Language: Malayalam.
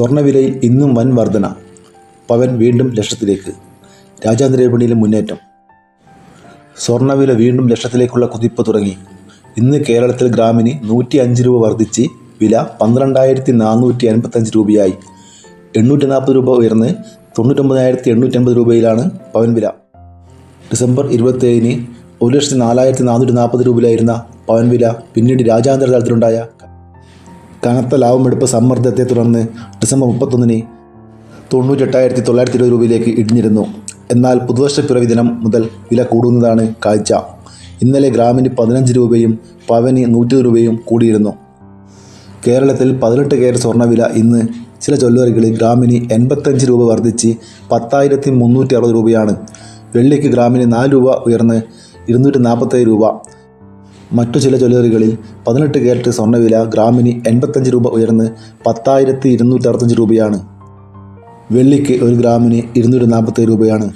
സ്വർണവിലയിൽ ഇന്നും വൻ വർധന. പവൻ വീണ്ടും ലക്ഷത്തിലേക്ക്. രാജ്യാന്തര വിപണിയിലെ മുന്നേറ്റം. സ്വർണവില വീണ്ടും ലക്ഷത്തിലേക്കുള്ള കുതിപ്പ് തുടങ്ങി. ഇന്ന് കേരളത്തിൽ ഗ്രാമിന് നൂറ്റി അഞ്ച് രൂപ വർദ്ധിച്ച് വില പന്ത്രണ്ടായിരത്തി നാനൂറ്റി അൻപത്തഞ്ച് രൂപയായി. എണ്ണൂറ്റി നാൽപ്പത് രൂപ ഉയർന്ന് തൊണ്ണൂറ്റൊമ്പതിനായിരത്തി എണ്ണൂറ്റമ്പത് രൂപയിലാണ് പവൻ വില. ഡിസംബർ ഇരുപത്തേഴിന് ഒരു ലക്ഷത്തി നാലായിരത്തി നാനൂറ്റി നാൽപ്പത് രൂപയിലായിരുന്ന പവൻ വില പിന്നീട് രാജ്യാന്തര തലത്തിലുണ്ടായ കനത്ത ലാഭമെടുപ്പ് സമ്മർദ്ദത്തെ തുടർന്ന് ഡിസംബർ മുപ്പത്തൊന്നിന് തൊണ്ണൂറ്റെട്ടായിരത്തി തൊള്ളായിരത്തി ഇരുപത് രൂപയിലേക്ക് ഇടിഞ്ഞിരുന്നു. എന്നാൽ പുതുവർഷ പിറവി ദിനം മുതൽ വില കൂടുന്നതാണ് കാഴ്ച. ഇന്നലെ ഗ്രാമിന് പതിനഞ്ച് രൂപയും പവന് നൂറ്റി രൂപയും കൂടിയിരുന്നു. കേരളത്തിൽ പതിനെട്ട് കെയർ സ്വർണവില ഇന്ന് ചില ജ്വല്ലറികളിൽ ഗ്രാമിന് എൺപത്തഞ്ച് രൂപ വർദ്ധിച്ച് പത്തായിരത്തി മുന്നൂറ്റി അറുപത് രൂപയാണ്. വെള്ളിക്ക് ഗ്രാമിന് നാല് രൂപ ഉയർന്ന് ഇരുന്നൂറ്റി നാൽപ്പത്തേഴ് രൂപ. മറ്റു ചില ജ്വല്ലറികളിൽ പതിനെട്ട് കാരറ്റ് സ്വർണവില ഗ്രാമിന് എൺപത്തഞ്ച് രൂപ ഉയർന്ന് പത്തായിരത്തി ഇരുന്നൂറ്റി അറുപത്തഞ്ച് രൂപയാണ്. വെള്ളിക്ക് ഒരു ഗ്രാമിന് ഇരുന്നൂറ്റി നാൽപ്പത്തേഴ് രൂപയാണ്.